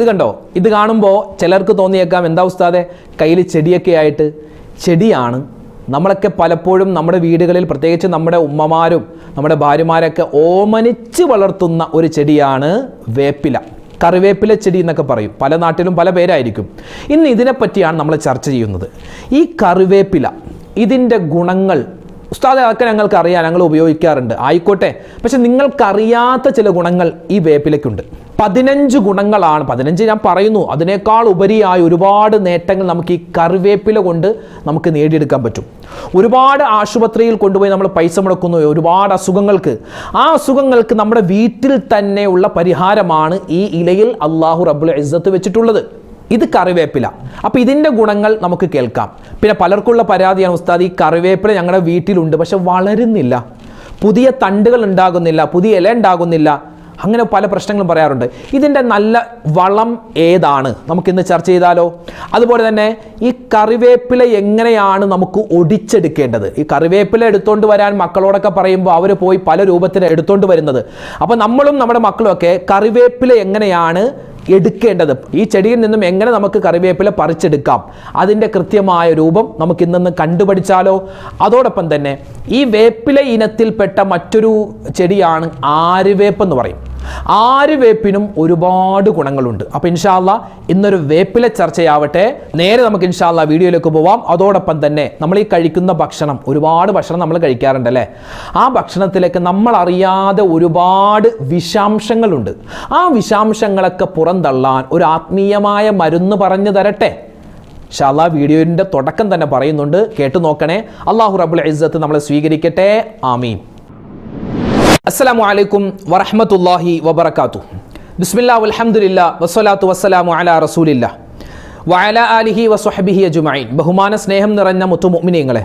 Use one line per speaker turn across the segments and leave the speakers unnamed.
ഇത് കണ്ടോ? ഇത് കാണുമ്പോൾ ചിലർക്ക് തോന്നിയേക്കാം എന്താ ഉസ്താദെ? കയ്യിൽ ചെടിയൊക്കെ ആയിട്ട് ചെടിയാണ്. നമ്മളൊക്കെ പലപ്പോഴും നമ്മുടെ വീടുകളിൽ പ്രത്യേകിച്ച് നമ്മുടെ ഉമ്മമാരും നമ്മുടെ ഭാര്യമാരൊക്കെ ഓമനിച്ച് വളർത്തുന്ന ഒരു ചെടിയാണ് വേപ്പില. കറിവേപ്പില ചെടി എന്നൊക്കെ പറയും. പല നാട്ടിലും പല പേരായിരിക്കും. ഇന്ന് ഇതിനെപ്പറ്റിയാണ് നമ്മൾ ചർച്ച ചെയ്യുന്നത്. ഈ കറിവേപ്പില ഇതിന്റെ ഗുണങ്ങൾ ഉസ്താദ് അതൊക്കെ ഞങ്ങൾക്ക് അറിയാം ഞങ്ങൾ ഉപയോഗിക്കാറുണ്ട്. ആയിക്കോട്ടെ. പക്ഷെ നിങ്ങൾക്കറിയാത്ത ചില ഗുണങ്ങൾ ഈ വേപ്പിലയ്ക്കുണ്ട്. പതിനഞ്ച് ഗുണങ്ങളാണ്. പതിനഞ്ച് ഞാൻ പറയുന്നു. അതിനേക്കാൾ ഉപരിയായി ഒരുപാട് നേട്ടങ്ങൾ നമുക്ക് ഈ കറിവേപ്പില കൊണ്ട് നമുക്ക് നേടിയെടുക്കാൻ പറ്റും. ഒരുപാട് ആശുപത്രിയിൽ കൊണ്ടുപോയി നമ്മൾ പൈസ മുടക്കുന്നു. ഒരുപാട് അസുഖങ്ങൾക്ക്. ആ അസുഖങ്ങൾക്ക് നമ്മുടെ വീട്ടിൽ തന്നെയുള്ള പരിഹാരമാണ് ഈ ഇലയിൽ അള്ളാഹു റബ്ബുൽ ഇസ്സത്ത് വെച്ചിട്ടുള്ളത്. ഇത് കറിവേപ്പില. അപ്പോൾ ഇതിന്റെ ഗുണങ്ങൾ നമുക്ക് കേൾക്കാം. പിന്നെ പലർക്കുള്ള പരാതിയാണ് ഉസ്താദ് ഈ കറിവേപ്പില ഞങ്ങളുടെ വീട്ടിലുണ്ട് പക്ഷെ വളരുന്നില്ല. പുതിയ തണ്ടുകൾ ഉണ്ടാകുന്നില്ല പുതിയ ഇല ഉണ്ടാകുന്നില്ല. അങ്ങനെ പല പ്രശ്നങ്ങളും പറയാറുണ്ട്. ഇതിന്റെ നല്ല വളം ഏതാണ്? നമുക്ക് നമുക്കിന്ന് ചർച്ച ചെയ്താലോ? അതുപോലെ തന്നെ ഈ കറിവേപ്പില എങ്ങനെയാണ് നമുക്ക് ഒടിച്ചെടുക്കേണ്ടത്? ഈ കറിവേപ്പില എടുത്തുകൊണ്ട് വരാൻ മക്കളോടൊക്കെ പറയുമ്പോൾ അവർ പോയി പല രൂപത്തിൽ എടുത്തുകൊണ്ട് വരുന്നത്. അപ്പോൾ നമ്മളും നമ്മുടെ മക്കളും ഒക്കെ കറിവേപ്പില എങ്ങനെയാണ് എടുക്കേണ്ടത്. ഈ ചെടിയിൽ നിന്നും എങ്ങനെ നമുക്ക് കറിവേപ്പില പറിച്ചെടുക്കാം? അതിന്റെ കൃത്യമായ രൂപം നമുക്ക് ഇന്നൊന്ന് കണ്ടുപഠിച്ചാലോ? അതോടൊപ്പം തന്നെ ഈ വേപ്പില ഇനത്തിൽപ്പെട്ട മറ്റൊരു ചെടിയാണ് ആര്യവേപ്പ് എന്ന് പറയും. ആര്യവേപ്പിനും ഒരുപാട് ഗുണങ്ങളുണ്ട്. അപ്പോൾ ഇൻഷാല്ല ഇന്നൊരു വേപ്പിലെ ചർച്ചയാവട്ടെ. നേരെ നമുക്ക് ഇൻഷാല്ല വീഡിയോയിലേക്ക് പോവാം. അതോടൊപ്പം തന്നെ നമ്മൾ ഈ കഴിക്കുന്ന ഭക്ഷണം ഒരുപാട് ഭക്ഷണം നമ്മൾ കഴിക്കാറുണ്ട് അല്ലേ ആ ഭക്ഷണത്തിലേക്ക് നമ്മൾ അറിയാതെ ഒരുപാട് വിഷാംശങ്ങളുണ്ട്. ആ വിഷാംശങ്ങളൊക്കെ പുറന്തള്ളാൻ ഒരു ആത്മീയമായ മരുന്ന് പറഞ്ഞു തരട്ടെ. ഷാല വീഡിയോയിന്റെ തുടക്കം തന്നെ പറയുന്നുണ്ട്. കേട്ടു നോക്കണേ. അള്ളാഹു റബുൽ ഇസ്സത്ത് നമ്മളെ സ്വീകരിക്കട്ടെ. ആമീൻ. അസ്സലാമു അലൈക്കും വറഹമത്തല്ലാഹി വബർക്കാത്തു ബിസ്മില്ലാ അലഹമുല്ല വസ്സലാത്തു വസ്സലാമു അല റസൂലില്ല വയല അലിഹി വസ്വഹബിഹി അജ്മഈൻ. ബഹുമാന സ്നേഹം നിറഞ്ഞ മുത്തുമുഅ്മിനീങ്ങളെ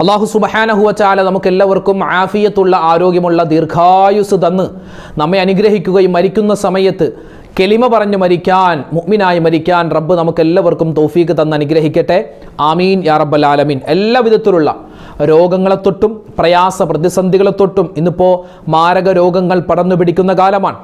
അള്ളാഹു സുബ്ഹാനഹു വതആല നമുക്ക് എല്ലാവർക്കും ആഫിയത്തുള്ള ആരോഗ്യമുള്ള ദീർഘായുസ് തന്ന് നമ്മെ അനുഗ്രഹിക്കുകയും മരിക്കുന്ന സമയത്ത് കെലിമ പറഞ്ഞു മരിക്കാൻ മുഗ്മിനായി മരിക്കാൻ റബ്ബ് നമുക്ക് എല്ലാവർക്കും തോഫീക്ക് തന്ന് അനുഗ്രഹിക്കട്ടെ. ആമീൻ യാ റബ്ബൽ ആലമീൻ. എല്ലാ വിധത്തിലുള്ള രോഗങ്ങളെ തൊട്ടും പ്രയാസ പ്രതിസന്ധികളെ തൊട്ടും ഇന്നിപ്പോൾ മാരക രോഗങ്ങൾ പടർന്നു പിടിക്കുന്ന കാലമാണ്.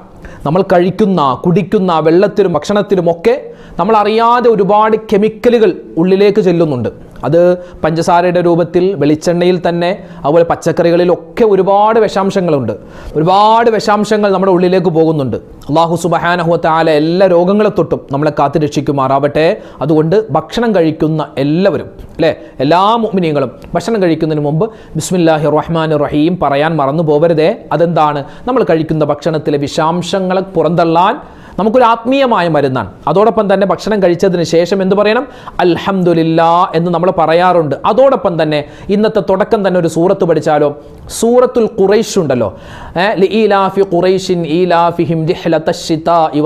നമ്മൾ കഴിക്കുന്ന കുടിക്കുന്ന വെള്ളത്തിലും ഭക്ഷണത്തിലുമൊക്കെ നമ്മൾ അറിയാതെ ഒരുപാട് കെമിക്കലുകൾ ഉള്ളിലേക്ക് ചെല്ലുന്നുണ്ട്. അത് പഞ്ചസാരയുടെ രൂപത്തിൽ വെളിച്ചെണ്ണയിൽ തന്നെ അതുപോലെ പച്ചക്കറികളിലൊക്കെ ഒരുപാട് വിഷാംശങ്ങളുണ്ട്. ഒരുപാട് വിഷാംശങ്ങൾ നമ്മുടെ ഉള്ളിലേക്ക് പോകുന്നുണ്ട്. അള്ളാഹു സുബഹാനഹുവത്തെ ആല എല്ലാ രോഗങ്ങളെ തൊട്ടും നമ്മളെ കാത്തു രക്ഷിക്കുമാറാവട്ടെ. അതുകൊണ്ട് ഭക്ഷണം കഴിക്കുന്ന എല്ലാവരും അല്ലേ? എല്ലാ മുഅ്മിനീങ്ങളും ഭക്ഷണം കഴിക്കുന്നതിന് മുമ്പ് ബിസ്മില്ലാഹി റഹ്മാൻ റഹീം പറയാൻ മറന്നു പോകരുതേ അതെന്താണ്? നമ്മൾ കഴിക്കുന്ന ഭക്ഷണത്തിലെ വിഷാംശങ്ങളെ പുറന്തള്ളാൻ നമുക്കൊരു ആത്മീയമായ മരുന്നാണ്. അതോടൊപ്പം തന്നെ ഭക്ഷണം കഴിച്ചതിന് ശേഷം എന്ത് പറയണം? അൽഹംദുലില്ല എന്ന് നമ്മൾ പറയാറുണ്ട്. അതോടൊപ്പം തന്നെ ഇന്നത്തെ തുടക്കം തന്നെ ഒരു സൂറത്ത് പഠിച്ചാലോ? സൂറത്തുൽ ഖുറൈഷ് ഉണ്ടല്ലോ. ലീലാഫി ഖുറൈഷിൻ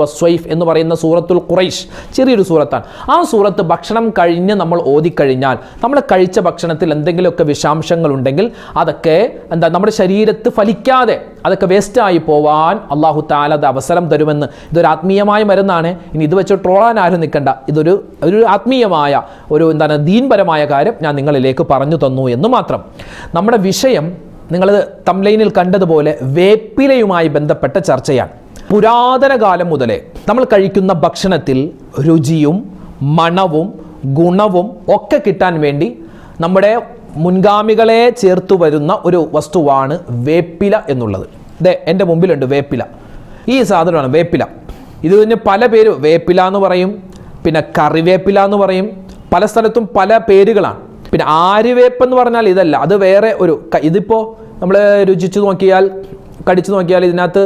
വസ്വൈഫ് എന്ന് പറയുന്ന സൂറത്തുൽ ഖുറൈഷ് ചെറിയൊരു സൂറത്താണ്. ആ സൂറത്ത് ഭക്ഷണം കഴിഞ്ഞ് നമ്മൾ ഓതിക്കഴിഞ്ഞാൽ നമ്മൾ കഴിച്ച ഭക്ഷണത്തിൽ എന്തെങ്കിലുമൊക്കെ വിഷാംശങ്ങൾ ഉണ്ടെങ്കിൽ അതൊക്കെ എന്താ നമ്മുടെ ശരീരത്ത് ഫലിക്കാതെ അതൊക്കെ വേസ്റ്റായി പോവാൻ അള്ളാഹു താല അത് അവസരം തരുമെന്ന്. ഇതൊരു ആത്മീയമായ മരുന്നാണ്. ഇനി ഇത് വെച്ച് ട്രോളാൻ ആരും നിൽക്കണ്ട. ഇതൊരു ഒരു ആത്മീയമായ ഒരു എന്താണ് ദീൻപരമായ കാര്യം ഞാൻ നിങ്ങളിലേക്ക് പറഞ്ഞു തന്നു എന്ന് മാത്രം. നമ്മുടെ വിഷയം നിങ്ങൾ തംലൈനിൽ കണ്ടതുപോലെ വേപ്പിലയുമായി ബന്ധപ്പെട്ട ചർച്ചയാണ്. പുരാതന കാലം മുതലേ നമ്മൾ കഴിക്കുന്ന ഭക്ഷണത്തിൽ രുചിയും മണവും ഗുണവും ഒക്കെ കിട്ടാൻ വേണ്ടി നമ്മുടെ മുൻഗാമികളെ ചേർത്തു വരുന്ന ഒരു വസ്തുവാണ് വേപ്പില എന്നുള്ളത്. ദേ എന്റെ മുമ്പിലുണ്ട് വേപ്പില. ഈ സാധനമാണ് വേപ്പില. ഇത് തന്നെ പല പേര് വേപ്പില എന്ന് പറയും പിന്നെ കറിവേപ്പില എന്ന് പറയും പല സ്ഥലത്തും പല പേരുകളാണ്. പിന്നെ ആര്യവേപ്പ് എന്ന് പറഞ്ഞാൽ ഇതല്ല അത് വേറെ ഒരു ഇതിപ്പോൾ നമ്മൾ രുചിച്ച് നോക്കിയാൽ കടിച്ചു നോക്കിയാൽ ഇതിനകത്ത്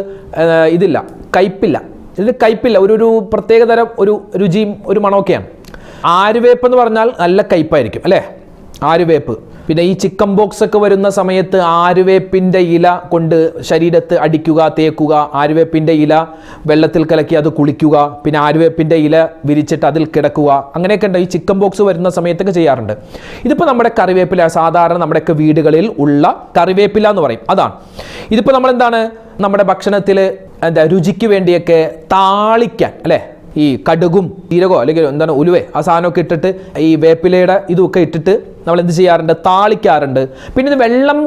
ഇതില്ല കയ്പില്ല. ഇതിന് കയ്പില്ല. ഒരു ഒരു പ്രത്യേകതരം ഒരു രുചിയും ഒരു മണമൊക്കെയാണ് ആര്യവേപ്പ് എന്ന് പറഞ്ഞാൽ നല്ല കയ്പായിരിക്കും അല്ലേ? ആര്യവേപ്പ് പിന്നെ ഈ ചിക്കൻ ബോക്സ് ഒക്കെ വരുന്ന സമയത്ത് ആരുവേപ്പിന്റെ ഇല കൊണ്ട് ശരീരത്ത് അടിക്കുക തേക്കുക ആരുവേപ്പിന്റെ ഇല വെള്ളത്തിൽ കലക്കി അത് കുളിക്കുക പിന്നെ ആരുവേപ്പിന്റെ ഇല വിരിച്ചിട്ട് അതിൽ കിടക്കുക അങ്ങനെയൊക്കെ ഉണ്ട്. ഈ ചിക്കൻ ബോക്സ് വരുന്ന സമയത്തൊക്കെ ചെയ്യാറുണ്ട്. ഇതിപ്പോൾ നമ്മുടെ കറിവേപ്പില സാധാരണ നമ്മുടെയൊക്കെ വീടുകളിൽ ഉള്ള കറിവേപ്പില എന്ന് പറയും. അതാണ്. ഇതിപ്പോൾ നമ്മളെന്താണ്? നമ്മുടെ ഭക്ഷണത്തിൽ എന്താ രുചിക്ക് വേണ്ടിയൊക്കെ താളിക്കാൻ അല്ലേ? ഈ കടുകും ജീരകോ അല്ലെങ്കിൽ എന്താണ് ഉലുവേ ആ സാധനമൊക്കെ ഇട്ടിട്ട് ഈ വേപ്പിലയുടെ ഇതുമൊക്കെ ഇട്ടിട്ട് നമ്മൾ എന്ത് ചെയ്യാറുണ്ട്? താളിക്കാറുണ്ട്. പിന്നെ ഇത് വെള്ളം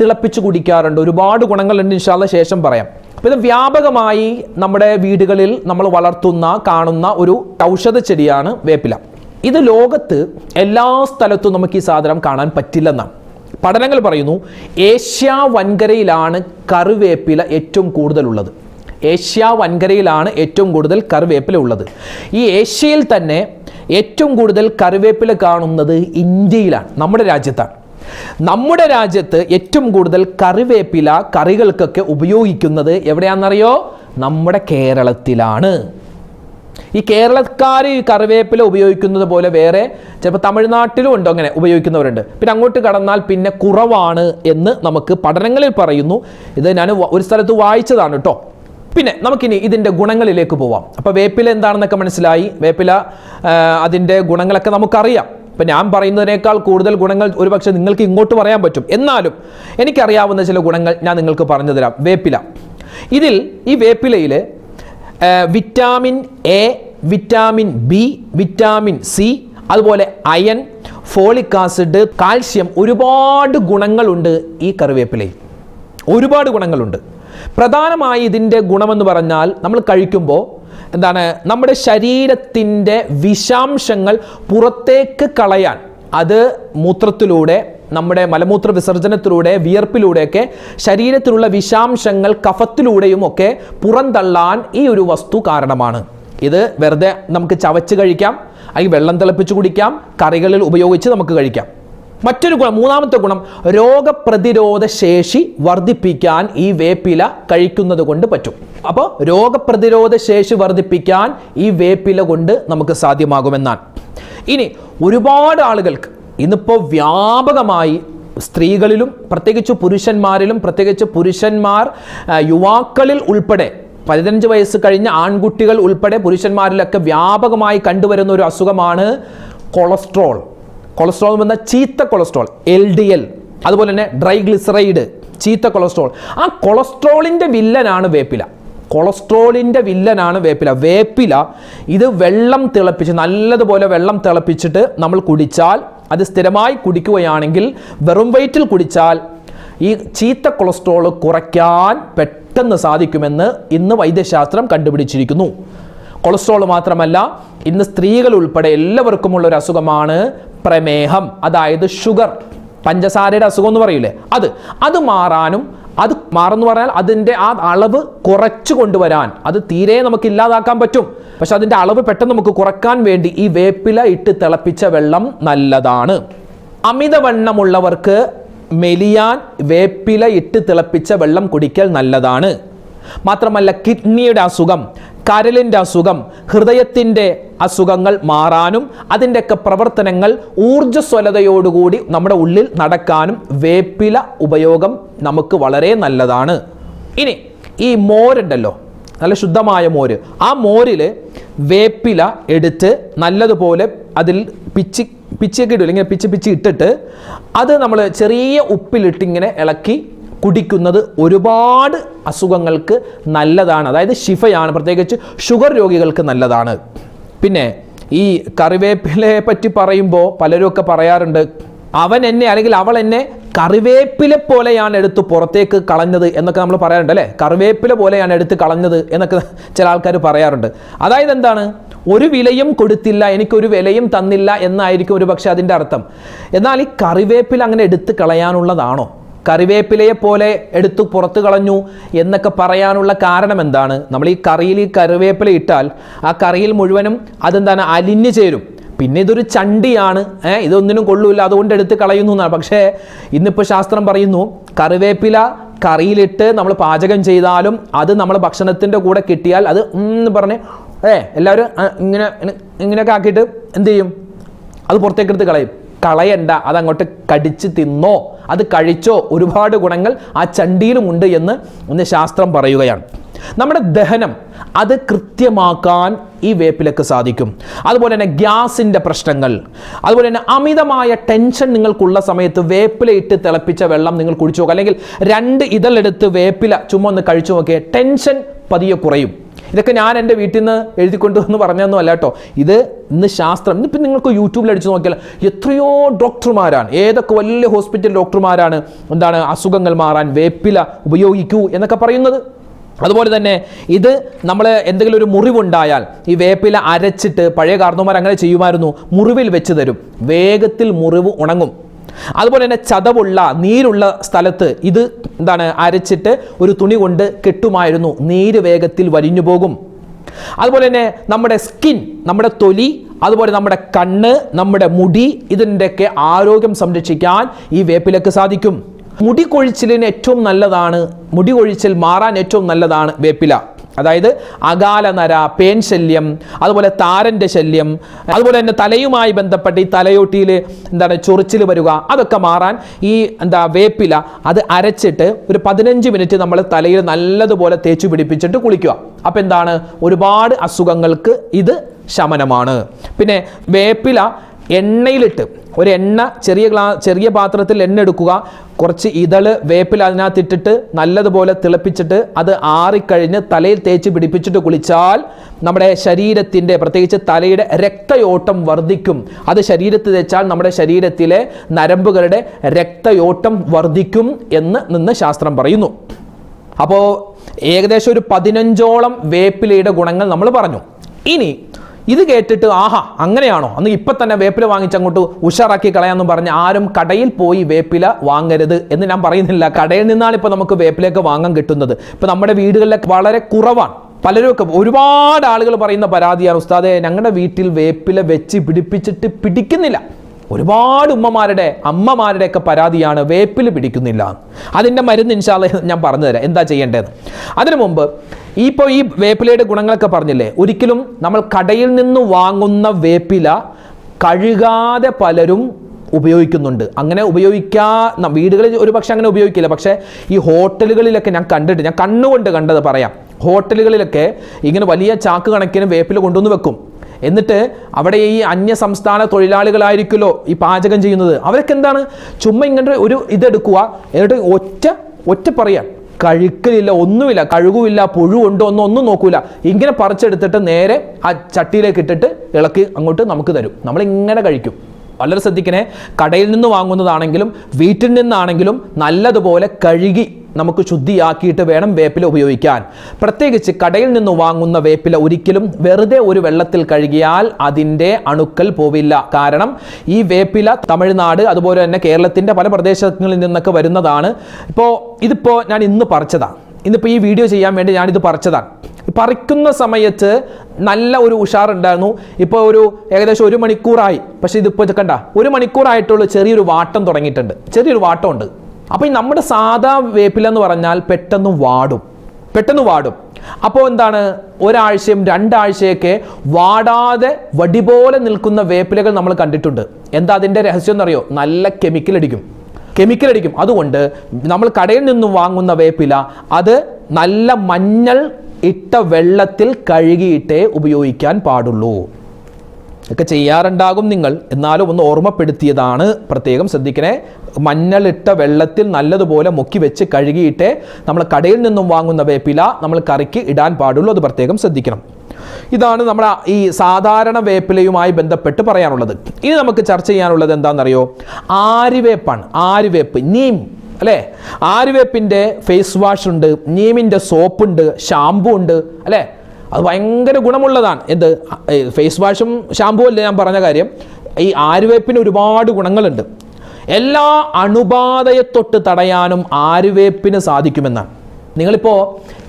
തിളപ്പിച്ച് കുടിക്കാറുണ്ട്. ഒരുപാട് ഗുണങ്ങളുണ്ട് ഇൻഷാല്ല ശേഷം പറയാം. അപ്പോൾ ഇത് വ്യാപകമായി നമ്മുടെ വീടുകളിൽ നമ്മൾ വളർത്തുന്ന കാണുന്ന ഒരു ഔഷധ ചെടിയാണ് വേപ്പില. ഇത് ലോകത്ത് എല്ലാ സ്ഥലത്തും നമുക്ക് ഈ സാധനം കാണാൻ പറ്റില്ലെന്നാണ്. പഠനങ്ങൾ പറയുന്നു ഏഷ്യ വൻകരയിലാണ് കറിവേപ്പില ഏറ്റവും കൂടുതലുള്ളത്. ഏഷ്യ വൻകരയിലാണ് ഏറ്റവും കൂടുതൽ കറിവേപ്പില ഉള്ളത്. ഈ ഏഷ്യയിൽ തന്നെ ഏറ്റവും കൂടുതൽ കറിവേപ്പില കാണുന്നത് ഇന്ത്യയിലാണ് നമ്മുടെ രാജ്യത്താണ്. നമ്മുടെ രാജ്യത്ത് ഏറ്റവും കൂടുതൽ കറിവേപ്പില കറികൾക്കൊക്കെ ഉപയോഗിക്കുന്നത് എവിടെയാണെന്നറിയോ? നമ്മുടെ കേരളത്തിലാണ്. ഈ കേരളക്കാർ ഈ കറിവേപ്പില ഉപയോഗിക്കുന്നത് പോലെ വേറെ ചിലപ്പോൾ തമിഴ്നാട്ടിലും ഉണ്ടോ അങ്ങനെ ഉപയോഗിക്കുന്നവരുണ്ട്. പിന്നെ അങ്ങോട്ട് കടന്നാൽ പിന്നെ കുറവാണ് എന്ന് നമുക്ക് പഠനങ്ങളിൽ പറയുന്നു. ഇത് ഞാൻ ഒരു സ്ഥലത്ത് വായിച്ചതാണ് കേട്ടോ. പിന്നെ നമുക്കിനി ഇതിന്റെ ഗുണങ്ങളിലേക്ക് പോവാം. അപ്പോൾ വേപ്പില എന്താണെന്നൊക്കെ മനസ്സിലായി? വേപ്പില അതിന്റെ ഗുണങ്ങളൊക്കെ നമുക്കറിയാം. ഇപ്പം ഞാൻ പറയുന്നതിനേക്കാൾ കൂടുതൽ ഗുണങ്ങൾ ഒരുപക്ഷെ നിങ്ങൾക്ക് ഇങ്ങോട്ട് പറയാൻ പറ്റും. എന്നാലും എനിക്കറിയാവുന്ന ചില ഗുണങ്ങൾ ഞാൻ നിങ്ങൾക്ക് പറഞ്ഞു തരാം. വേപ്പില. ഇതിൽ ഈ വേപ്പിലയിൽ vitamin A vitamin B vitamin C അതുപോലെ അയൺ ഫോളിക് ആസിഡ് കാൽഷ്യം ഒരുപാട് ഗുണങ്ങളുണ്ട് ഈ കറിവേപ്പിലയിൽ. ഒരുപാട് ഗുണങ്ങളുണ്ട്. പ്രധാനമായി ഇതിന്റെ ഗുണമെന്ന് പറഞ്ഞാൽ നമ്മൾ കഴിക്കുമ്പോൾ എന്താണ് നമ്മുടെ ശരീരത്തിന്റെ വിഷാംശങ്ങൾ പുറത്തേക്ക് കളയാൻ അത് മൂത്രത്തിലൂടെ നമ്മുടെ മലമൂത്ര വിസർജനത്തിലൂടെ വിയർപ്പിലൂടെയൊക്കെ ശരീരത്തിലുള്ള വിഷാംശങ്ങൾ കഫത്തിലൂടെയും ഒക്കെ പുറന്തള്ളാൻ ഈ ഒരു വസ്തു കാരണമാണ്. ഇത് വെറുതെ നമുക്ക് ചവച്ച് കഴിക്കാം അല്ലെങ്കിൽ വെള്ളം തിളപ്പിച്ച് കുടിക്കാം കറികളിൽ ഉപയോഗിച്ച് നമുക്ക് കഴിക്കാം. മറ്റൊരു ഗുണം മൂന്നാമത്തെ ഗുണം രോഗപ്രതിരോധ ശേഷി വർദ്ധിപ്പിക്കാൻ ഈ വേപ്പില കഴിക്കുന്നത് കൊണ്ട് പറ്റും. അപ്പോൾ രോഗപ്രതിരോധ ശേഷി വർദ്ധിപ്പിക്കാൻ ഈ വേപ്പില കൊണ്ട് നമുക്ക് സാധ്യമാകുമെന്നാണ്. ഇനി ഒരുപാട് ആളുകൾക്ക് ഇന്നിപ്പോൾ വ്യാപകമായി സ്ത്രീകളിലും പ്രത്യേകിച്ച് പുരുഷന്മാരിലും പ്രത്യേകിച്ച് പുരുഷന്മാർ യുവാക്കളിൽ ഉൾപ്പെടെ പതിനഞ്ച് വയസ്സ് കഴിഞ്ഞ ആൺകുട്ടികൾ ഉൾപ്പെടെ പുരുഷന്മാരിലൊക്കെ വ്യാപകമായി കണ്ടുവരുന്ന ഒരു അസുഖമാണ് കൊളസ്ട്രോൾ. കൊളസ്ട്രോൾ എന്ന് പറഞ്ഞാൽ ചീത്ത കൊളസ്ട്രോൾ എൽ ഡി എൽ അതുപോലെ തന്നെ ഡ്രൈഗ്ലിസറൈഡ് ചീത്ത കൊളസ്ട്രോൾ. ആ കൊളസ്ട്രോളിന്റെ വില്ലനാണ് വേപ്പില. കൊളസ്ട്രോളിന്റെ വില്ലനാണ് വേപ്പില. വേപ്പില ഇത് വെള്ളം തിളപ്പിച്ച് നല്ലതുപോലെ വെള്ളം തിളപ്പിച്ചിട്ട് നമ്മൾ കുടിച്ചാൽ അത് സ്ഥിരമായി കുടിക്കുകയാണെങ്കിൽ വെറും വയറ്റിൽ കുടിച്ചാൽ ഈ ചീത്ത കൊളസ്ട്രോൾ കുറയ്ക്കാൻ പെട്ടെന്ന് സാധിക്കുമെന്ന് ഇന്ന് വൈദ്യശാസ്ത്രം കണ്ടുപിടിച്ചിരിക്കുന്നു. കൊളസ്ട്രോൾ മാത്രമല്ല ഇന്ന് സ്ത്രീകൾ ഉൾപ്പെടെ എല്ലാവർക്കുമുള്ള ഒരു അസുഖമാണ് പ്രമേഹം അതായത് ഷുഗർ പഞ്ചസാരയുടെ അസുഖം എന്ന് പറയില്ലേ അത്. അത് മാറാനും അത് മാറെന്ന് പറഞ്ഞാൽ അതിന്റെ ആ അളവ് കുറച്ചു കൊണ്ടുവരാൻ അത് തീരെ നമുക്ക് ഇല്ലാതാക്കാൻ പറ്റും. പക്ഷെ അതിന്റെ അളവ് പെട്ടെന്ന് നമുക്ക് കുറയ്ക്കാൻ വേണ്ടി ഈ വേപ്പില ഇട്ട് തിളപ്പിച്ച വെള്ളം നല്ലതാണ്. അമിതവണ്ണമുള്ളവർക്ക് മെലിയാൻ വേപ്പില ഇട്ട് തിളപ്പിച്ച വെള്ളം കുടിക്കൽ നല്ലതാണ്. മാത്രമല്ല കിഡ്നിയുടെ അസുഖം. കരളിന്റെ അസുഖം ഹൃദയത്തിന്റെ അസുഖങ്ങൾ മാറാനും അതിന്റെയൊക്കെ പ്രവർത്തനങ്ങൾ ഊർജസ്വലതയോടുകൂടി നമ്മുടെ ഉള്ളിൽ നടക്കാനും വേപ്പില ഉപയോഗം നമുക്ക് വളരെ നല്ലതാണ്. ഇനി ഈ മോരുണ്ടല്ലോ നല്ല ശുദ്ധമായ മോര്. ആ മോരിൽ വേപ്പില എടുത്ത് നല്ലതുപോലെ അതിൽ പിച്ചി പിച്ചിയൊക്കെ ഇടില്ല ഇങ്ങനെ പിച്ചി പിച്ചി ഇട്ടിട്ട് അത് നമ്മൾ ചെറിയ ഉപ്പിലിട്ടിങ്ങനെ ഇളക്കി കുടിക്കുന്നത് ഒരുപാട് അസുഖങ്ങൾക്ക് നല്ലതാണ്. അതായത് ശിഫയാണ് പ്രത്യേകിച്ച് ഷുഗർ രോഗികൾക്ക് നല്ലതാണ്. പിന്നെ ഈ കറിവേപ്പിലയെ പറ്റി പറയുമ്പോൾ പലരും ഒക്കെ പറയാറുണ്ട് അവൻ എന്നെ അല്ലെങ്കിൽ അവൾ എന്നെ കറിവേപ്പില പോലെയാണ് എടുത്ത് പുറത്തേക്ക് കളഞ്ഞത് എന്നൊക്കെ നമ്മൾ പറയാറുണ്ട് അല്ലേ? കറിവേപ്പില പോലെയാണ് എടുത്ത് കളഞ്ഞത് എന്നൊക്കെ ചില ആൾക്കാർ പറയാറുണ്ട്. അതായത് എന്താണ്? ഒരു വിലയും കൊടുത്തില്ല എനിക്കൊരു വിലയും തന്നില്ല എന്നായിരിക്കും ഒരു പക്ഷേ അതിന്റെ അർത്ഥം. എന്നാൽ ഈ കറിവേപ്പില അങ്ങനെ എടുത്ത് കളയാനുള്ളതാണോ? കറിവേപ്പിലയെ പോലെ എടുത്തു പുറത്തു കളഞ്ഞു എന്നൊക്കെ പറയാനുള്ള കാരണം എന്താണ്? നമ്മൾ ഈ കറിയിൽ ഈ കറിവേപ്പില ഇട്ടാൽ ആ കറിയിൽ മുഴുവനും അതെന്താണ്? അലിഞ്ഞു ചേരും. പിന്നെ ഇതൊരു ചണ്ടിയാണ്. ഏഹ് ഇതൊന്നിനും കൊള്ളൂല അതുകൊണ്ട് എടുത്ത് കളയുന്നു എന്നാണ്. പക്ഷേ ഇന്നിപ്പോൾ ശാസ്ത്രം പറയുന്നു കറിവേപ്പില കറിയിലിട്ട് നമ്മൾ പാചകം ചെയ്താലും അത് നമ്മൾ ഭക്ഷണത്തിന്റെ കൂടെ കിട്ടിയാൽ അത് എന്ന് പറഞ്ഞ് ഏ എല്ലാവരും ഇങ്ങനെ ഇങ്ങനെയൊക്കെ ആക്കിയിട്ട് എന്ത് ചെയ്യും? അത് പുറത്തേക്ക് എടുത്ത് കളയും. കളയണ്ട അതങ്ങോട്ട് കടിച്ച് തിന്നോ അത് കഴിച്ചോ ഒരുപാട് ഗുണങ്ങൾ ആ ചണ്ടിയിലുമുണ്ട് എന്ന് ഒന്ന് ശാസ്ത്രം പറയുകയാണ്. നമ്മുടെ ദഹനം അത് കൃത്യമാക്കാൻ ഈ വേപ്പിലക്ക് സാധിക്കും. അതുപോലെ തന്നെ ഗ്യാസിന്റെ പ്രശ്നങ്ങൾ അതുപോലെ തന്നെ അമിതമായ ടെൻഷൻ നിങ്ങൾക്കുള്ള സമയത്ത് വേപ്പില ഇട്ട് തിളപ്പിച്ച വെള്ളം നിങ്ങൾ കുടിച്ചു നോക്കുക. അല്ലെങ്കിൽ രണ്ട് ഇതളെടുത്ത് വേപ്പില ചുമ്മാ ഒന്ന് കഴിച്ചു നോക്കിയാൽ ടെൻഷൻ പതിയെ കുറയും. ഇതൊക്കെ ഞാൻ എന്റെ വീട്ടിൽ നിന്ന് എഴുതിക്കൊണ്ടു വന്ന് പറഞ്ഞതൊന്നും അല്ല കേട്ടോ. ഇത് ഇന്ന് ശാസ്ത്രം ഇന്നിപ്പം നിങ്ങൾക്ക് യൂട്യൂബിൽ അടിച്ചു നോക്കിയാൽ എത്രയോ ഡോക്ടർമാരാണ്. ഏതൊക്കെ വലിയ ഹോസ്പിറ്റൽ ഡോക്ടർമാരാണ്? എന്താണ് അസുഖങ്ങൾ മാറാൻ വേപ്പില ഉപയോഗിക്കൂ എന്നൊക്കെ പറയുന്നത്. അതുപോലെ തന്നെ ഇത് നമ്മൾ എന്തെങ്കിലും ഒരു മുറിവുണ്ടായാൽ ഈ വേപ്പില അരച്ചിട്ട് പഴയ കാർന്നോമാർ അങ്ങനെ ചെയ്യുമായിരുന്നു. മുറിവിൽ വെച്ച് തരും. വേഗത്തിൽ മുറിവ് ഉണങ്ങും. അതുപോലെ തന്നെ ചതവുള്ള നീരുള്ള സ്ഥലത്ത് ഇത് എന്താണ് അരച്ചിട്ട് ഒരു തുണി കൊണ്ട് കെട്ടുമായിരുന്നു. നീര് വേഗത്തിൽ വലിഞ്ഞു പോകും അതുപോലെ തന്നെ നമ്മുടെ സ്കിൻ നമ്മുടെ തൊലി അതുപോലെ നമ്മുടെ കണ്ണ് നമ്മുടെ മുടി ഇതിന്റെയൊക്കെ ആരോഗ്യം സംരക്ഷിക്കാൻ ഈ വേപ്പിലക്ക് സാധിക്കും. മുടി കൊഴിച്ചിലിന് ഏറ്റവും നല്ലതാണ് മുടി കൊഴിച്ചിൽ മാറാൻ ഏറ്റവും നല്ലതാണ് വേപ്പില. അതായത് അകാലനര പേൻ ശല്യം അതുപോലെ താരന്റെ ശല്യം അതുപോലെ തന്നെ തലയുമായി ബന്ധപ്പെട്ട് ഈ തലയോട്ടിയിൽ എന്താണ് ചൊറിച്ചിൽ വരിക അതൊക്കെ മാറാൻ ഈ എന്താ വേപ്പില അത് അരച്ചിട്ട് ഒരു പതിനഞ്ച് മിനിറ്റ് നമ്മൾ തലയിൽ നല്ലതുപോലെ തേച്ച് പിടിപ്പിച്ചിട്ട് കുളിക്കുക. അപ്പം എന്താണ്? ഒരുപാട് അസുഖങ്ങൾക്ക് ഇത് ശമനമാണ്. പിന്നെ വേപ്പില എണ്ണയിലിട്ട് ഒരു എണ്ണ ചെറിയ ഗ്ലാ ചെറിയ പാത്രത്തിൽ എണ്ണ എടുക്കുക. കുറച്ച് ഇതൾ വേപ്പിൽ അതിനകത്തിട്ടിട്ട് നല്ലതുപോലെ തിളപ്പിച്ചിട്ട് അത് ആറിക്കഴിഞ്ഞ് തലയിൽ തേച്ച് പിടിപ്പിച്ചിട്ട് കുളിച്ചാൽ നമ്മുടെ ശരീരത്തിന്റെ പ്രത്യേകിച്ച് തലയുടെ രക്തയോട്ടം വർദ്ധിക്കും. അത് ശരീരത്തിൽ തേച്ചാൽ നമ്മുടെ ശരീരത്തിലെ നരമ്പുകളുടെ രക്തയോട്ടം വർദ്ധിക്കും എന്ന് നിന്ന് ശാസ്ത്രം പറയുന്നു. അപ്പോൾ ഏകദേശം ഒരു പതിനഞ്ചോളം വേപ്പിലയുടെ ഗുണങ്ങൾ നമ്മൾ പറഞ്ഞു. ഇനി ഇത് കേട്ടിട്ട് ആഹാ അങ്ങനെയാണോ? അന്ന് ഇപ്പൊ തന്നെ വേപ്പില വാങ്ങിച്ചങ്ങോട്ട് ഉഷാറാക്കി കളയാമെന്ന് പറഞ്ഞ് ആരും കടയിൽ പോയി വേപ്പില വാങ്ങരുത് എന്ന് ഞാൻ പറയുന്നില്ല. കടയിൽ നിന്നാണ് ഇപ്പൊ നമുക്ക് വേപ്പിലേക്ക് വാങ്ങാൻ കിട്ടുന്നത്. ഇപ്പൊ നമ്മുടെ വീടുകളിലൊക്കെ വളരെ കുറവാണ്. പലരും ഒക്കെ ഒരുപാട് ആളുകൾ പറയുന്ന പരാതിയാണ് ഉസ്താദെ ഞങ്ങളുടെ വീട്ടിൽ വേപ്പില വെച്ച് പിടിപ്പിച്ചിട്ട് പിടിക്കുന്നില്ല. ഒരുപാട് ഉമ്മമാരുടെ അമ്മമാരുടെയൊക്കെ പരാതിയാണ് വേപ്പിൽ പിടിക്കുന്നില്ല. അതിന്റെ മരുന്ന് ഇൻഷാല്ല ഞാൻ പറഞ്ഞുതരാം. എന്താ ചെയ്യേണ്ടത് അതിനു മുമ്പ് ഇപ്പോൾ ഈ വേപ്പിലയുടെ ഗുണങ്ങളൊക്കെ പറഞ്ഞില്ലേ? ഒരിക്കലും നമ്മൾ കടയിൽ നിന്ന് വാങ്ങുന്ന വേപ്പില കഴുകാതെ പലരും ഉപയോഗിക്കുന്നുണ്ട്. അങ്ങനെ ഉപയോഗിക്കാ വീടുകളിൽ ഒരു പക്ഷെ അങ്ങനെ ഉപയോഗിക്കില്ല. പക്ഷേ ഈ ഹോട്ടലുകളിലൊക്കെ ഞാൻ കണ്ടിട്ട് ഞാൻ കണ്ണുകൊണ്ട് കണ്ടത് പറയാം. ഹോട്ടലുകളിലൊക്കെ ഇങ്ങനെ വലിയ ചാക്ക് കണക്കിന് വേപ്പില കൊണ്ടുവന്ന് വെക്കും. എന്നിട്ട് അവിടെ ഈ അന്യ സംസ്ഥാന തൊഴിലാളികളായിരിക്കുമല്ലോ ഈ പാചകം ചെയ്യുന്നത്. അവരൊക്കെ എന്താണ്? ചുമ്മാ ഇങ്ങനെ ഒരു ഇതെടുക്കുക. എന്നിട്ട് ഒറ്റ ഒറ്റ പറയാൻ. കഴുക്കലില്ല ഒന്നുമില്ല. കഴുകുമില്ല പുഴുണ്ടോ ഒന്നും ഒന്നും നോക്കൂല. ഇങ്ങനെ പറിച്ചെടുത്തിട്ട് നേരെ ആ ചട്ടിയിലേക്ക് ഇട്ടിട്ട് ഇളക്കി അങ്ങോട്ട് നമുക്ക് തരും. നമ്മൾ ഇങ്ങനെ കഴിക്കും. വളരെ ശ്രദ്ധിക്കണേ കടയിൽ നിന്ന് വാങ്ങുന്നതാണെങ്കിലും വീട്ടിൽ നിന്നാണെങ്കിലും നല്ലതുപോലെ കഴുകി നമുക്ക് ശുദ്ധിയാക്കിയിട്ട് വേണം വേപ്പില ഉപയോഗിക്കാൻ. പ്രത്യേകിച്ച് കടയിൽ നിന്ന് വാങ്ങുന്ന വേപ്പില ഒരിക്കലും വെറുതെ ഒരു വെള്ളത്തിൽ കഴുകിയാൽ അതിന്റെ അണുക്കൽ പോവില്ല. കാരണം ഈ വേപ്പില തമിഴ്നാട് അതുപോലെ തന്നെ കേരളത്തിന്റെ പല പ്രദേശങ്ങളിൽ നിന്നൊക്കെ വരുന്നതാണ്. ഇപ്പോൾ ഇതിപ്പോൾ ഞാൻ ഇന്ന് പറിച്ചതാണ് ഇന്നിപ്പോൾ ഈ വീഡിയോ ചെയ്യാൻ വേണ്ടി ഞാനിത് പറിച്ചതാണ്. പറിക്കുന്ന സമയത്ത് നല്ല ഒരു ഉഷാറുണ്ടായിരുന്നു. ഇപ്പോൾ ഒരു ഏകദേശം ഒരു മണിക്കൂറായി. പക്ഷേ ഇതിപ്പോൾ ഇത് കണ്ട ഒരു മണിക്കൂറായിട്ടുള്ള ചെറിയൊരു വാട്ടം തുടങ്ങിയിട്ടുണ്ട്. ചെറിയൊരു വാട്ടമുണ്ട്. അപ്പോൾ ഈ നമ്മുടെ സാധാ വേപ്പില എന്ന് പറഞ്ഞാൽ പെട്ടെന്ന് വാടും. പെട്ടെന്ന് വാടും. അപ്പോൾ എന്താണ്? ഒരാഴ്ചയും രണ്ടാഴ്ചയൊക്കെ വാടാതെ വടി പോലെ നിൽക്കുന്ന വേപ്പിലകൾ നമ്മൾ കണ്ടിട്ടുണ്ട്. എന്താ അതിന്റെ രഹസ്യം എന്നറിയോ? നല്ല കെമിക്കൽ അടിക്കും. കെമിക്കൽ അടിക്കും. അതുകൊണ്ട് നമ്മൾ കടയിൽ നിന്നും വാങ്ങുന്ന വേപ്പില അത് നല്ല മഞ്ഞൾ ഇട്ട വെള്ളത്തിൽ കഴുകിയിട്ടേ ഉപയോഗിക്കാൻ പാടുള്ളൂ. ഒക്കെ ചെയ്യാറുണ്ടാകും നിങ്ങൾ. എന്നാലും ഒന്ന് ഓർമ്മപ്പെടുത്തിയതാണ് പ്രത്യേകം ശ്രദ്ധിക്കണേ. മഞ്ഞളിട്ട വെള്ളത്തിൽ നല്ലതുപോലെ മുക്കി വെച്ച് കഴുകിയിട്ടേ നമ്മൾ കടയിൽ നിന്നും വാങ്ങുന്ന വേപ്പില നമ്മൾ കറിക്ക് ഇടാൻ പാടുള്ളൂ. അത് പ്രത്യേകം ശ്രദ്ധിക്കണം. ഇതാണ് നമ്മുടെ ഈ സാധാരണ വേപ്പിലയുമായി ബന്ധപ്പെട്ട് പറയാനുള്ളത്. ഇനി നമുക്ക് ചർച്ച ചെയ്യാനുള്ളത് എന്താണെന്നറിയോ? ആരിവേപ്പാണ്. ആരിവേപ്പ് നീം. അല്ലേ? ആരിവേപ്പിന്റെ ഫേസ് വാഷ് ഉണ്ട് നീമിന്റെ സോപ്പുണ്ട് ഷാമ്പു ഉണ്ട് അല്ലേ? അത് ഭയങ്കര ഗുണമുള്ളതാണ്. എന്ത്? ഫേസ് വാഷും ഷാമ്പൂ അല്ലേ ഞാൻ പറഞ്ഞ കാര്യം? ഈ ആര്യവേപ്പിന് ഒരുപാട് ഗുണങ്ങളുണ്ട്. എല്ലാ അണുബാധയെ തൊട്ട് തടയാനും ആര്യവേപ്പിന് സാധിക്കുമെന്നാണ്. നിങ്ങളിപ്പോൾ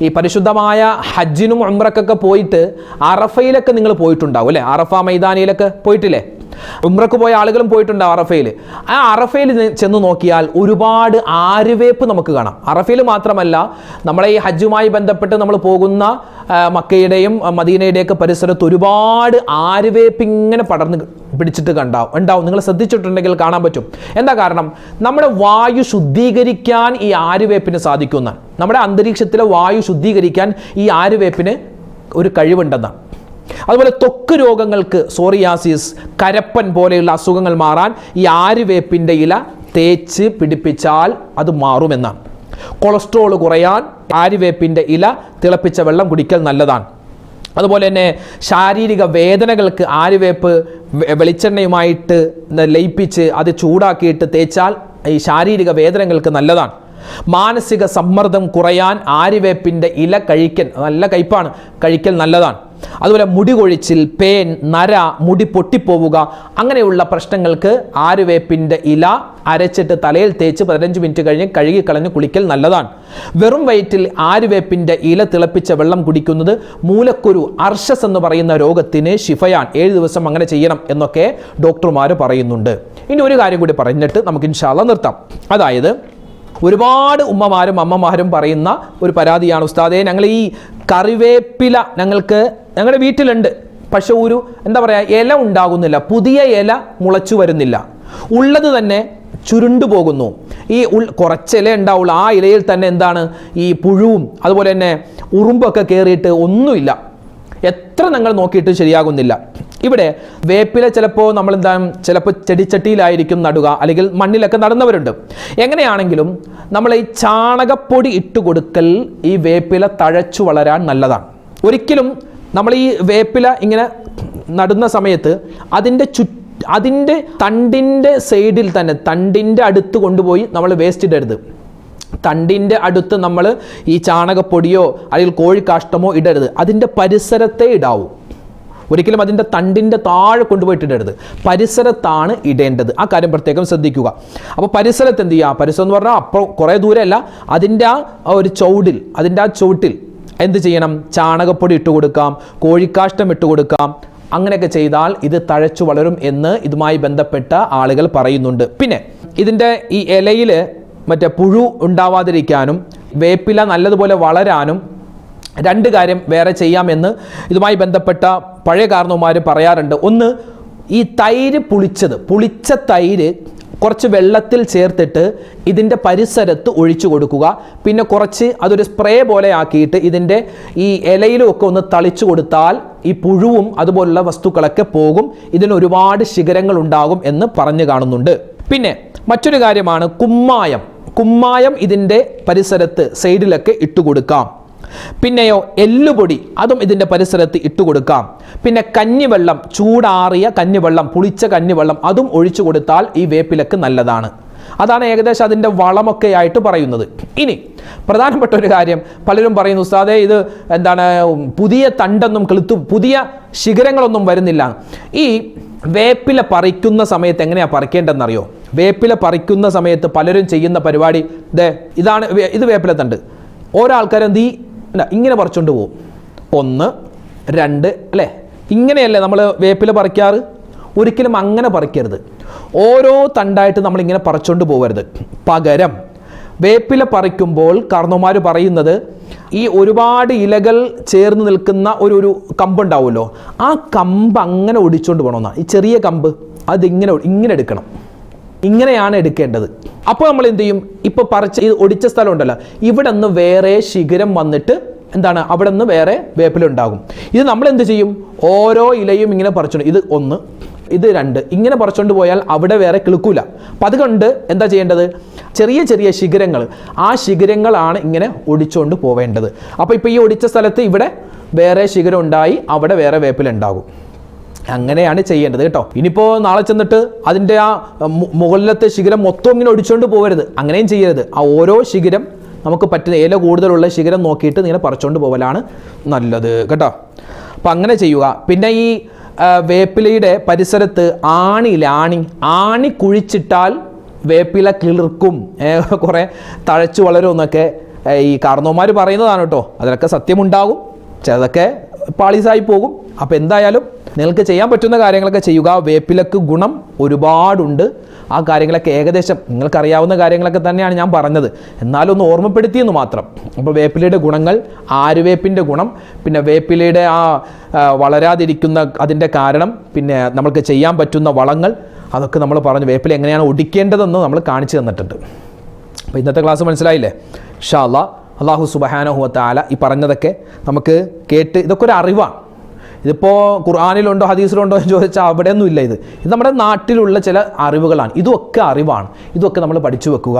ഈ പരിശുദ്ധമായ ഹജ്ജിനും ഉംറക്കൊക്കെ പോയിട്ട് അറഫയിലൊക്കെ നിങ്ങൾ പോയിട്ടുണ്ടാവും അല്ലേ? അറഫ മൈതാനിയിലൊക്കെ പോയിട്ടില്ലേ? ഉംറക്ക് പോയ ആളുകളും പോയിട്ടുണ്ട് അറഫയിൽ. ആ അറഫയിൽ ചെന്ന് നോക്കിയാൽ ഒരുപാട് ആരുവേപ്പ് നമുക്ക് കാണാം. അറഫയിൽ മാത്രമല്ല നമ്മളെ ഈ ഹജ്ജുമായി ബന്ധപ്പെട്ട് നമ്മൾ പോകുന്ന മക്കയുടെയും മദീനയുടെയൊക്കെ പരിസരത്ത് ഒരുപാട് ആരുവേപ്പ് ഇങ്ങനെ പടർന്ന് പിടിച്ചിട്ട് കണ്ടാവും ഉണ്ടാവും. നിങ്ങൾ ശ്രദ്ധിച്ചിട്ടുണ്ടെങ്കിൽ കാണാൻ പറ്റും. എന്താ കാരണം? നമ്മുടെ വായു ശുദ്ധീകരിക്കാൻ ഈ ആരുവേപ്പിന് സാധിക്കുന്ന നമ്മുടെ അന്തരീക്ഷത്തിലെ വായു ശുദ്ധീകരിക്കാൻ ഈ ആരുവേപ്പിന് ഒരു കഴിവുണ്ടെന്നാണ്. അതുപോലെ തൊക്ക് രോഗങ്ങൾക്ക് സോറിയാസിസ് കരപ്പൻ പോലെയുള്ള അസുഖങ്ങൾ മാറാൻ ഈ ആര്യവേപ്പിന്റെ ഇല തേച്ച് പിടിപ്പിച്ചാൽ അത് മാറുമെന്നാണ്. കൊളസ്ട്രോൾ കുറയാൻ ആര്യവേപ്പിന്റെ ഇല തിളപ്പിച്ച വെള്ളം കുടിക്കൽ നല്ലതാണ്. അതുപോലെ തന്നെ ശാരീരിക വേദനകൾക്ക് ആര്യവേപ്പ് വെ- വെളിച്ചെണ്ണയുമായിട്ട് ലയിപ്പിച്ച് അത് ചൂടാക്കിയിട്ട് തേച്ചാൽ ഈ ശാരീരിക വേദനകൾക്ക് നല്ലതാണ്. മാനസിക സമ്മർദ്ദം കുറയാൻ ആര്യവേപ്പിന്റെ ഇല കഴിക്കൽ നല്ല കയ്പാണ് കഴിക്കൽ നല്ലതാണ്. അതുപോലെ മുടി കൊഴിച്ചിൽ പേൻ നര മുടി പൊട്ടിപ്പോവുക അങ്ങനെയുള്ള പ്രശ്നങ്ങൾക്ക് ആരുവേപ്പിന്റെ ഇല അരച്ചിട്ട് തലയിൽ തേച്ച് പതിനഞ്ച് മിനിറ്റ് കഴിഞ്ഞ് കഴുകി കളഞ്ഞ് കുളിക്കൽ നല്ലതാണ്. വെറും വയറ്റിൽ ആരുവേപ്പിന്റെ ഇല തിളപ്പിച്ച വെള്ളം കുടിക്കുന്നത് മൂലക്കുരു അർഷസ് എന്ന് പറയുന്ന രോഗത്തിന് ശിഫയാൻ ഏഴ് ദിവസം അങ്ങനെ ചെയ്യണം എന്നൊക്കെ ഡോക്ടർമാർ പറയുന്നുണ്ട്. ഇനി ഒരു കാര്യം കൂടി പറഞ്ഞിട്ട് നമുക്ക് ഇൻഷാല്ല നിർത്താം. അതായത് ഒരുപാട് ഉമ്മമാരും അമ്മമാരും പറയുന്ന ഒരു പരാതിയാണ് ഉസ്താദേ. ഞങ്ങൾ ഈ കറിവേപ്പില ഞങ്ങൾക്ക് ഞങ്ങളുടെ വീട്ടിലുണ്ട്. പക്ഷെ ഒരു എന്താ പറയുക ഇല ഉണ്ടാകുന്നില്ല. പുതിയ ഇല മുളച്ചു വരുന്നില്ല. ഉള്ളത് തന്നെ ചുരുണ്ടു പോകുന്നു. ഈ ഉൾ കുറച്ച് ഇല ഉണ്ടാവുള്ളൂ. ആ ഇലയിൽ തന്നെ എന്താണ്? ഈ പുഴുവും അതുപോലെ തന്നെ ഉറുമ്പൊക്കെ കയറിയിട്ട് ഒന്നുമില്ല. എത്ര നിങ്ങൾ നോക്കിയിട്ട് ശരിയാകുന്നില്ല. ഇവിടെ വേപ്പില ചിലപ്പോൾ നമ്മൾ എന്താ ചിലപ്പോൾ ചെടിച്ചട്ടിയിലായിരിക്കും നടുക അല്ലെങ്കിൽ മണ്ണിലൊക്കെ നടന്നവരുണ്ട്. എങ്ങനെയാണെങ്കിലും നമ്മൾ ഈ ചാണകപ്പൊടി ഇട്ട് കൊടുക്കൽ ഈ വേപ്പില തഴച്ചു വളരാൻ നല്ലതാണ്. ഒരിക്കലും നമ്മൾ ഈ വേപ്പില ഇങ്ങനെ നടുന്ന സമയത്ത് അതിന്റെ ചു അതിന്റെ തണ്ടിന്റെ സൈഡിൽ തന്നെ തണ്ടിന്റെ അടുത്ത് കൊണ്ടുപോയി നമ്മൾ വേസ്റ്റ് ഇടരുത്. തണ്ടിന്റെ അടുത്ത് നമ്മൾ ഈ ചാണകപ്പൊടിയോ അല്ലെങ്കിൽ കോഴിക്കാഷ്ടമോ ഇടരുത്. അതിന്റെ പരിസരത്തെ ഇടാവൂ. ഒരിക്കലും അതിന്റെ തണ്ടിന്റെ താഴെ കൊണ്ടുപോയിട്ട് ഇടരുത് പരിസരത്താണ് ഇടേണ്ടത്. ആ കാര്യം പ്രത്യേകം ശ്രദ്ധിക്കുക. അപ്പോൾ പരിസരത്ത് എന്ത് ചെയ്യുക? പരിസരം എന്ന് പറഞ്ഞാൽ അപ്പോൾ കുറേ ദൂരമല്ല. അതിന്റെ ആ ഒരു ചൗടിൽ അതിന്റെ ആ ചുവട്ടിൽ എന്ത് ചെയ്യണം? ചാണകപ്പൊടി ഇട്ട് കൊടുക്കാം കോഴിക്കാഷ്ടം ഇട്ട് കൊടുക്കാം. അങ്ങനെയൊക്കെ ചെയ്താൽ ഇത് തഴച്ചു വളരും എന്ന് ഇതുമായി ബന്ധപ്പെട്ട ആളുകൾ പറയുന്നുണ്ട്. പിന്നെ ഇതിന്റെ ഈ ഇലയിൽ മറ്റേ പുഴു ഉണ്ടാവാതിരിക്കാനും വേപ്പില നല്ലതുപോലെ വളരാനും രണ്ട് കാര്യം വേറെ ചെയ്യാമെന്ന് ഇതുമായി ബന്ധപ്പെട്ട പഴയ കാരണവന്മാർ പറയാറുണ്ട്. ഒന്ന് ഈ തൈര് പുളിച്ചത് പുളിച്ച തൈര് കുറച്ച് വെള്ളത്തിൽ ചേർത്തിട്ട് ഇതിന്റെ പരിസരത്ത് ഒഴിച്ചു കൊടുക്കുക. പിന്നെ കുറച്ച് അതൊരു സ്പ്രേ പോലെ ആക്കിയിട്ട് ഇതിന്റെ ഈ ഇലയിലും ഒക്കെ ഒന്ന് തളിച്ചു കൊടുത്താൽ ഈ പുഴുവും അതുപോലുള്ള വസ്തുക്കളൊക്കെ പോകും. ഇതിന് ഒരുപാട് ശിഖരങ്ങൾ ഉണ്ടാകും എന്ന് പറഞ്ഞു കാണുന്നുണ്ട്. പിന്നെ മറ്റൊരു കാര്യമാണ് കുമ്മായം. കുമ്മായം ഇതിന്റെ പരിസരത്ത് സൈഡിലൊക്കെ ഇട്ടുകൊടുക്കാം പിന്നെയോ എല്ലുപൊടി അതും ഇതിന്റെ പരിസരത്ത് ഇട്ടുകൊടുക്കാം. പിന്നെ കഞ്ഞിവെള്ളം ചൂടാറിയ കഞ്ഞിവെള്ളം പുളിച്ച കഞ്ഞിവെള്ളം അതും ഒഴിച്ചു കൊടുത്താൽ ഈ വേപ്പിലക്ക് നല്ലതാണ്. അതാണ് ഏകദേശം അതിന്റെ വളമൊക്കെ ആയിട്ട് പറയുന്നത്. ഇനി പ്രധാനപ്പെട്ട ഒരു കാര്യം പലരും പറയുന്നു ഉസ്താദെ ഇത് എന്താണ് പുതിയ തണ്ടൊന്നും കിളുത്തു പുതിയ ശിഖരങ്ങളൊന്നും വരുന്നില്ല. ഈ വേപ്പില പറിക്കുന്ന സമയത്ത് എങ്ങനെയാണ് പറിക്കേണ്ടതെന്നറിയോ? വേപ്പില പറിക്കുന്ന സമയത്ത് പലരും ചെയ്യുന്ന പരിപാടി ഇതാണ് ഇത് വേപ്പില തണ്ട്. ഓരോ എന്ത് ഈ ഇങ്ങനെ പറിച്ചുകൊണ്ട് പോകും ഒന്ന് രണ്ട് അല്ലേ? ഇങ്ങനെയല്ലേ നമ്മൾ വേപ്പില പറിക്കാറ്? ഒരിക്കലും അങ്ങനെ പറിക്കരുത്. ഓരോ തണ്ടായിട്ട് നമ്മളിങ്ങനെ പറിച്ചുകൊണ്ട് പോകരുത് പകരം വേപ്പില പറിക്കുമ്പോൾ കാർന്നോമാർ പറയുന്നത് ഈ ഒരുപാട് ഇലകൾ ചേർന്ന് നിൽക്കുന്ന ഒരു ഒരു കമ്പ് ഉണ്ടാവുമല്ലോ ആ കമ്പ് അങ്ങനെ ഒടിച്ചുകൊണ്ട് പോകണമെന്നാണ് ഈ ചെറിയ കമ്പ് അതിങ്ങനെ ഇങ്ങനെ എടുക്കണം. ഇങ്ങനെയാണ് എടുക്കേണ്ടത്. അപ്പോൾ നമ്മൾ എന്ത് ചെയ്യും? ഇപ്പോൾ പറിച്ച ഒടിച്ച സ്ഥലം ഉണ്ടല്ലോ ഇവിടെ നിന്ന് വേറെ ശിഖരം വന്നിട്ട് എന്താണ്? അവിടെ നിന്ന് വേറെ വേപ്പിലുണ്ടാകും. ഇത് നമ്മൾ എന്ത് ചെയ്യും? ഓരോ ഇലയും ഇങ്ങനെ പറിച്ചോണ്ട് ഇത് ഒന്ന് ഇത് രണ്ട് ഇങ്ങനെ പറിച്ചുകൊണ്ട് പോയാൽ അവിടെ വേറെ കിളുക്കൂല. അപ്പം അതുകൊണ്ട് എന്താ ചെയ്യേണ്ടത്? ചെറിയ ചെറിയ ശിഖരങ്ങൾ. ആ ശിഖരങ്ങളാണ് ഇങ്ങനെ ഒടിച്ചുകൊണ്ട് പോവേണ്ടത്. അപ്പോൾ ഇപ്പോൾ ഈ ഒടിച്ച സ്ഥലത്ത് ഇവിടെ വേറെ ശിഖരം ഉണ്ടായി അവിടെ വേറെ വേപ്പിലുണ്ടാകും. അങ്ങനെയാണ് ചെയ്യേണ്ടത് കേട്ടോ. ഇനിയിപ്പോൾ നാളെ ചെന്നിട്ട് അതിന്റെ ആ മുകളിലത്തെ ശിഖരം മൊത്തം ഇങ്ങനെ ഒടിച്ചുകൊണ്ട് പോകരുത് അങ്ങനെയും ചെയ്യരുത്. ആ ഓരോ ശിഖരം നമുക്ക് പറ്റുന്ന ഇല കൂടുതലുള്ള ശിഖരം നോക്കിയിട്ട് നിങ്ങൾ പറിച്ചുകൊണ്ട് പോകലാണ് നല്ലത് കേട്ടോ. അപ്പം അങ്ങനെ ചെയ്യുക. പിന്നെ ഈ വേപ്പിലയുടെ പരിസരത്ത് ആണിയില്ല ആണി. ആണി കുഴിച്ചിട്ടാൽ വേപ്പില കിളിർക്കും. കുറേ തഴച്ചു വളരും എന്നൊക്കെ ഈ കാർന്നോമാർ പറയുന്നതാണ് കേട്ടോ. അതിലൊക്കെ സത്യമുണ്ടാകും. ചിലതൊക്കെ പാളീസായി പോകും. അപ്പോൾ എന്തായാലും നിങ്ങൾക്ക് ചെയ്യാൻ പറ്റുന്ന കാര്യങ്ങളൊക്കെ ചെയ്യുക. വേപ്പിലക്ക് ഗുണം ഒരുപാടുണ്ട്. ആ കാര്യങ്ങളൊക്കെ ഏകദേശം നിങ്ങൾക്കറിയാവുന്ന കാര്യങ്ങളൊക്കെ തന്നെയാണ് ഞാൻ പറഞ്ഞത്. എന്നാലും ഒന്ന് ഓർമ്മപ്പെടുത്തിയെന്ന് മാത്രം. അപ്പോൾ വേപ്പിലയുടെ ഗുണങ്ങൾ ആരുവേപ്പിന്റെ ഗുണം പിന്നെ വേപ്പിലയുടെ ആ വളരാതിരിക്കുന്ന അതിന്റെ കാരണം പിന്നെ നമ്മൾക്ക് ചെയ്യാൻ പറ്റുന്ന വളങ്ങൾ അതൊക്കെ നമ്മൾ പറഞ്ഞു വേപ്പില എങ്ങനെയാണ് ഒടിക്കേണ്ടതെന്ന് നമ്മൾ കാണിച്ചു തന്നിട്ടുണ്ട്. അപ്പോൾ ഇന്നത്തെ ക്ലാസ് മനസ്സിലായില്ലേ? ഷാ അല്ലാ അള്ളാഹു സുബഹാനഹുവ താല ഈ പറഞ്ഞതൊക്കെ നമുക്ക് കേട്ട് ഇതൊക്കെ ഒരു അറിവാണ്. ഇതിപ്പോൾ ഖുർആാനിലുണ്ടോ ഹദീസിലുണ്ടോ എന്ന് ചോദിച്ചാൽ അവിടെയൊന്നും ഇല്ല ഇത്. ഇത് നമ്മുടെ നാട്ടിലുള്ള ചില അറിവുകളാണ്. ഇതൊക്കെ അറിവാണ്. ഇതൊക്കെ നമ്മൾ പഠിച്ചു വെക്കുക.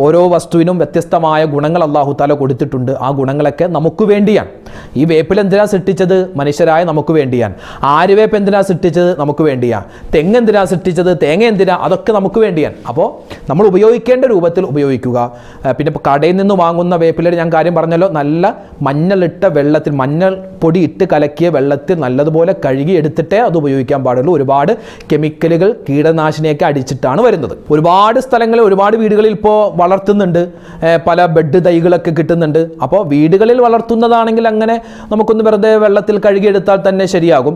ഓരോ വസ്തുവിനും വ്യത്യസ്തമായ ഗുണങ്ങൾ അള്ളാഹു താല കൊടുത്തിട്ടുണ്ട്. ആ ഗുണങ്ങളൊക്കെ നമുക്ക് വേണ്ടിയാണ്. ഈ വേപ്പിൽ എന്തിനാ സൃഷ്ടിച്ചത്? മനുഷ്യരായ നമുക്ക് വേണ്ടിയാണ്. ആര്യവേപ്പ് എന്തിനാ സൃഷ്ടിച്ചത്? നമുക്ക് വേണ്ടിയാണ്. തെങ്ങ് എന്തിനാ സൃഷ്ടിച്ചത്? തേങ്ങ എന്തിനാ? അതൊക്കെ നമുക്ക് വേണ്ടിയാണ്. അപ്പോൾ നമ്മൾ ഉപയോഗിക്കേണ്ട രൂപത്തിൽ ഉപയോഗിക്കുക. പിന്നെ ഇപ്പോൾ കടയിൽ നിന്ന് വാങ്ങുന്ന വേപ്പിലയുടെ ഞാൻ കാര്യം പറഞ്ഞല്ലോ. നല്ല മഞ്ഞളിട്ട വെള്ളത്തിൽ മഞ്ഞൾ പൊടി ഇട്ട് കലക്കിയ വെള്ളത്തിൽ നല്ലതുപോലെ കഴുകി എടുത്തിട്ടേ അത് ഉപയോഗിക്കാൻ പാടുള്ളൂ. ഒരുപാട് കെമിക്കലുകൾ കീടനാശിനിയൊക്കെ അടിച്ചിട്ടാണ് വരുന്നത്. ഒരുപാട് സ്ഥലങ്ങളിൽ ഒരുപാട് വീടുകളിൽ ഇപ്പോൾ വളർത്തുന്നുണ്ട്. പല ബെഡ് തൈകളൊക്കെ കിട്ടുന്നുണ്ട്. അപ്പോൾ വീടുകളിൽ വളർത്തുന്നതാണെങ്കിൽ അങ്ങനെ നമുക്കൊന്ന് വെറുതെ വെള്ളത്തിൽ കഴുകിയെടുത്താൽ തന്നെ ശരിയാകും.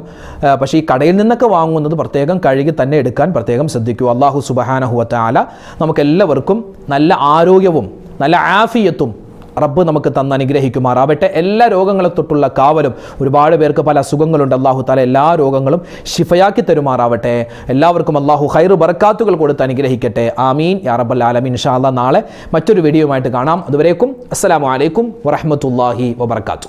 പക്ഷേ ഈ കടയിൽ നിന്നൊക്കെ വാങ്ങുന്നത് പ്രത്യേകം കഴുകി തന്നെ എടുക്കാൻ പ്രത്യേകം ശ്രദ്ധിക്കൂ. അള്ളാഹു സുബഹാനഹുവത്ത ആല നമുക്കെല്ലാവർക്കും നല്ല ആരോഗ്യവും നല്ല ആഫിയത്തും റബ്ബ് നമുക്ക് തന്ന് അനുഗ്രഹിക്കുമാറാവട്ടെ. എല്ലാ രോഗങ്ങളെ തൊട്ടുള്ള കാവലും ഒരുപാട് പേർക്ക് പല അസുഖങ്ങളുണ്ട്. അള്ളാഹു താല എല്ലാ രോഗങ്ങളും ഷിഫയാക്കി തരുമാറാവട്ടെ. എല്ലാവർക്കും അള്ളാഹു ഹൈർ ബർക്കാത്തുകൾ കൊടുത്ത് അനുഗ്രഹിക്കട്ടെ. ആമീൻ. യാ റബ്ബൽ ആലമീൻ. ഇൻഷാ അല്ലാ നാളെ മറ്റൊരു വീഡിയോയുമായിട്ട് കാണാം. അതുവരേക്കും അസ്സലാമു അലൈക്കും വറഹ്മത്തുള്ളാഹി വബർക്കാത്തു